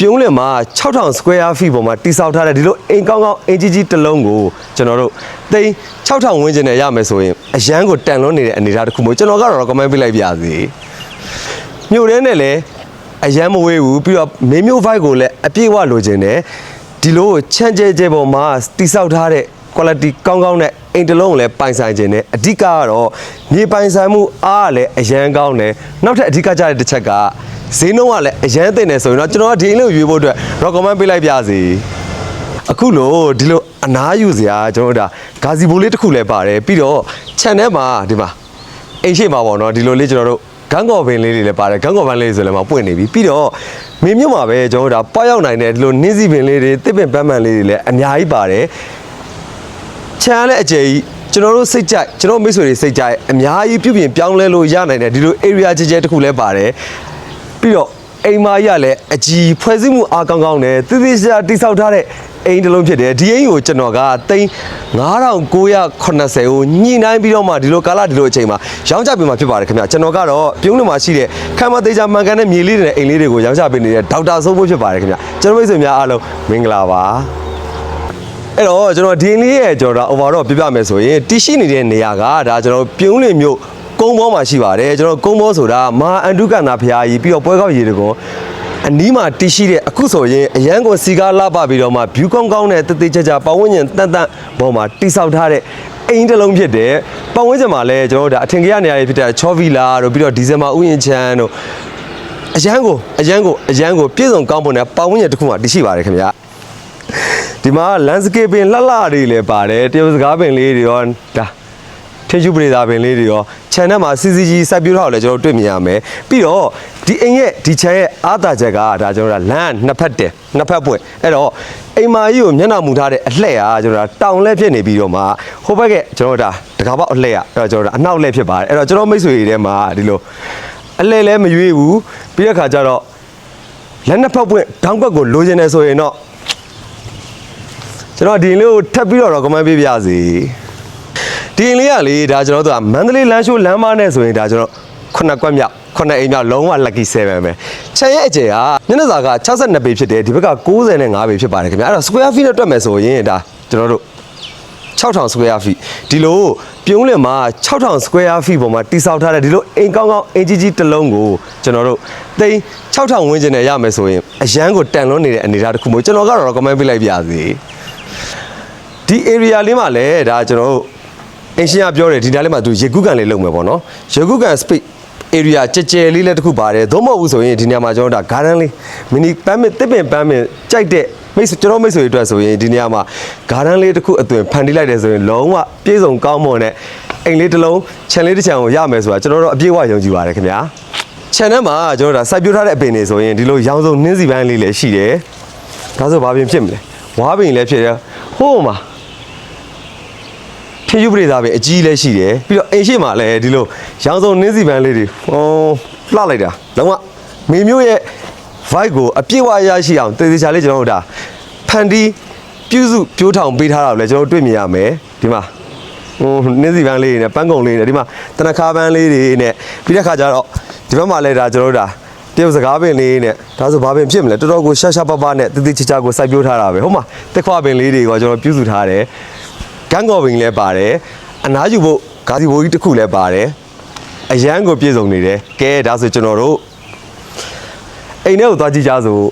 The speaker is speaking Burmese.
ပြုံးလင်မှာ6000 square feet ပေါ်မှာတိစောက်ထားတဲ့ဒီလိုအိမ်ကောင်းကောင်းအင်ကြီးကြီးတစ်လုံးကိုကျွန်တော်တို့သိန်း6000ဝန်းကျင်နဲ့ရမယ်ဆိုရင်အရန်ကိုတန်လွန်းနေတဲ့အနေအထားတစ်ခုမျိုးကျွန်တော်ကတော့ recommend ပေးလိုက်ပါစေမြို့ထဲနဲ့လည်းအရန်မဝေးဘူးပြီးတော့မင်းမျိုး vibe ကိုလည်းအပြည့်အဝလိုချင်တယ်ဒီလိုချမ်းကျဲကျဲပေါ်မှာတိစောက်ထားတဲ့ quality ကောင်းကောင်းနဲ့အိမ်တစ်လုံးကိုလည်းပိုင်ဆိုင်ခြင်းနဲ့အဓိကကတော့မြေပိုင်ဆိုင်မှုအားကလည်းအရန်ကောင်းတယ်နောက်ထပ်အဓိကကြတဲ့တစ်ချက်ကဈေးနှုန်းကလည်းအရန်သိနေဆိုရင်တော့ကျွန်တော်ကဒီအိမ်လေးကိုရွေးဖို့အတွက် recommend ပေးလိုက်ပါစေအခုလို့ဒီလိုအနားယူစရာကျွန်တော်တို့ဒါဂါစီဘိုလေးတစ်ခုလည်းပါတယ်ပြီးတော့ channel မှာဒီမှာအိမ်ရှိမှာပေါ့နော်ဒီလိုလေးကျွန်တော်တို့ဂန်းကော်ပင်လေးတွေလည်းပါတယ်ဂန်းကော်ပန်လေးဆိုလည်းမပွင့်နေပြီပြီးတော့မင်းမြို့မှာပဲကျွန်တော်တို့ဒါပွားရောက်နိုင်တဲ့ဒီလိုနင်းစီပင်လေးတွေတစ်ပင်ပန်းပန်းလေးတွေလည်းအများကြီးပါတယ် ချမ်းလည်းအကျယ်ကြီးကျွန်တော်တို့စိတ်ကြိုက်ကျွန်တော်မိတ်ဆွေတွေစိတ်ကြိုက်အများကြီးပြုပြင်ပြောင်းလဲလို့ရနိုင်တယ်ဒီလို area ကျကျတစ်ခုလည်းပါတယ်ပြီးတော့အိမ်မာကြီးကလည်းအကြီးဖွဲ့စည်းမှုအားကောင်းကောင်းနဲ့တည်တည်ရှာတိဆောက်ထားတဲ့အိမ်တစ်လုံးဖြစ်တယ်ဒီအိမ်ကိုကျွန်တော်ကသိန်း9980ကိုညှိနှိုင်းပြီးတော့မှဒီလိုကာလဒီလိုအချိန်မှာရောင်းချပေးမှာဖြစ်ပါတယ်ခင်ဗျကျွန်တော်ကတော့ပြုံးနေမှာရှိတဲ့ခမ်းမသေးချာမှန်ကန်တဲ့မြေလေးတွေနဲ့အိမ်လေးတွေကိုရောင်းချပေးနေတဲ့ဒေါက်တာစိုးဖို့ဖြစ်ပါတယ်ခင်ဗျကျွန်တော်မိတ်ဆွေများအားလုံးမင်္ဂလာပါ အဲ့တော့ကျွန်တော်ဒီလေးရဲ့ကျွန်တော်ဒါ overall ပြပြမယ်ဆိုရင်တရှိနေတဲ့နေရာကဒါကျွန်တော်ပြုံးလင်မြို့ကုန်းဘောမှာရှိပါတယ်ကျွန်တော်ကုန်းဘောဆိုတာမဟာအန်တုကနာဖရာကြီးပြီးတော့ပွဲကောက်ရေတကွန်အနီးမှာတရှိတဲ့အခုဆိုရင်အရန်ကိုစီကားလှပပြီးတော့မှ view ကောင်းကောင်းနဲ့တသေးချာချာပတ်ဝန်းကျင်တန်တန်ပေါ်မှာတိဆောက်ထားတဲ့အိမ်တစ်လုံးဖြစ်တယ်ပတ်ဝန်းကျင်မှာလည်းကျွန်တော်တို့ဒါအထင်ကြီးရနေရာတွေဖြစ်တဲ့ချောဗီလာတို့ပြီးတော့ဒီဇင်ဘာဥယျာဉ်ချမ်းတို့အရန်ကိုအရန်ကိုအရန်ကိုပြည့်စုံကောင်းပုံနဲ့ပတ်ဝန်းကျင်တစ်ခုမှတရှိပါတယ်ခင်ဗျာ ဒီမှာ landscape ပင်လှလှတွေလည်းပါတယ်တရုတ်စကားပင်လေးတွေရောဒါထေချူပရိသာပင်လေးတွေရော channel မှာ CCG စိုက်ပျိုးထားကိုလည်းကျွန်တော်တို့တွေ့မြင်ရမယ်ပြီးတော့ဒီအိမ်ရဲ့ဒီ channel ရဲ့အားသာချက်ကဒါကျွန်တော်တို့လမ်းနှစ်ဖက်တယ်နှစ်ဖက်ပွင့်အဲ့တော့အိမ်မာကြီးကိုမျက်နှာမူထားတဲ့အလှည့်အားကျွန်တော်တို့တောင်လဲဖြစ်နေပြီးတော့မှဟိုဘက်ကကျွန်တော်တို့ဒါတကားပေါက်အလှည့်อ่ะအဲ့တော့ကျွန်တော်တို့အနောက်လဲဖြစ်ပါတယ်အဲ့တော့ကျွန်တော်မိတ်ဆွေတွေထဲမှာဒီလိုအလှည့်လဲမရွေးဘူးပြီးတဲ့ခါကျတော့လက်နှစ်ဖက်ပွင့်တောင်ဘက်ကိုလိုချင်တယ်ဆိုရင်တော့ ကျွန်တော်ဒီလေးကိုထပ်ပြီးတော့ recommend ပေးပါစီဒီလေးကလေဒါကျွန်တော်တို့ကမန္တလေးလမ်းရှိုးလမ်းမနဲ့ဆိုရင်ဒါကျွန်တော်ခုနှစ်ကွက်မြောက်ခုနှစ်အိမ်မြောက်လုံးဝ lucky 7ပဲခြံရဲ့အကျယ်ကမျက်နှာစာက62ပေဖြစ်တယ်ဒီဘက်က95ပေဖြစ်ပါတယ်ခင်ဗျအဲ့တော့ square feet နဲ့တွက်မယ်ဆိုရင်ဒါကျွန်တော်တို့6000 square feet ဒီလိုပြုံးလင်မှာ6000 square feet ပေါ်မှာတိစောက်ထားတဲ့ဒီလိုအိမ်ကောင်းကောင်းအင်ကြီးကြီးတစ်လုံးကိုကျွန်တော်တို့သိန်း6000ဝန်းကျင်နဲ့ရမယ်ဆိုရင်အရန်ကိုတန်လွန်းနေတဲ့အနေအထားတစ်ခုမျိုးကျွန်တော်ကတော့ recommend ပေးလိုက်ပါစီ ဒီ area လေးမှာလည်းဒါကျွန်တော်တို့အင်ရှင်ကပြောတယ်ဒီနားလေးမှာသူရေကုကန်လေးလုပ်မယ်ပေါ့နော်ရေကုကန် space area ကြဲကြဲလေးလည်းတစ်ခုပါတယ်သို့မဟုတ်ဘူးဆိုရင်ဒီနေရာမှာကျွန်တော်တို့ဒါ garden လေး mini ပန်းမတစ်ပင်ပန်းမကြိုက်တဲ့မိတ်ဆွေကျွန်တော်မိတ်ဆွေတွေအတွက်ဆိုရင်ဒီနေရာမှာ garden လေးတစ်ခုအသွင်ဖန်တီးလိုက်တယ်ဆိုရင်လုံးဝပြည့်စုံကောင်းမွန်တဲ့အိမ်လေးတစ်လုံးခြံလေးတစ်ခြံကိုရမယ်ဆိုတာကျွန်တော်တို့အပြည့်အဝယုံကြည်ပါတယ်ခင်ဗျာ channel မှာကျွန်တော်တို့ဒါစိုက်ပျိုးထားတဲ့အပင်တွေဆိုရင်ဒီလိုရောင်စုံနှင်းစီပန်းလေးလည်းရှိတယ်ဒါဆိုဘာပင်ဖြစ်မလဲဝါပင်လည်းဖြစ်တယ်ဟိုးမှာ ထေယူပရိသပဲအကြီးလည်းရှိတယ်ပြီးတော့အိမ်ရှိမှလည်းဒီလိုရောင်စုံနင်းစီပန်းလေးတွေဟောလှလိုက်တာလုံးဝမေမျိုးရဲ့ vibe ကိုအပြည့်အဝရရှိအောင်တည်တည်ချာလေးကျွန်တော်တို့ဒါဖန်တီးပြုစုပြိုးထောင်ပေးထားတာကိုလည်းကျွန်တော်တို့တွေ့မြင်ရမယ်ဒီမှာဟိုနင်းစီပန်းလေးတွေနဲ့ပန်းကုံလေးတွေနဲ့ဒီမှာတနခါပန်းလေးတွေနဲ့ပြီးတဲ့ခါကျတော့ဒီဘက်မှာလည်းဒါကျွန်တော်တို့ဒါတရုတ်စကားပင်လေးနဲ့ဒါဆိုဘာပင်ဖြစ်မလဲတော်တော်ကိုရှာရှာပပနဲ့တည်တည်ချာချာကိုစိုက်ပျိုးထားတာပဲဟုတ်မှာတက်ခွာပင်လေးတွေကကျွန်တော်ပြုစုထားတယ် ကန်းကော်ပင်လည်းပါတယ်အနားယူဖို့ဂါစီဘိုးကြီးတစ်ခုလည်းပါတယ်အရန်ကိုပြည့်စုံနေတယ်ကဲဒါဆိုကျွန်တော်တို့အိမ်ထဲကိုသွားကြည့်ကြစို့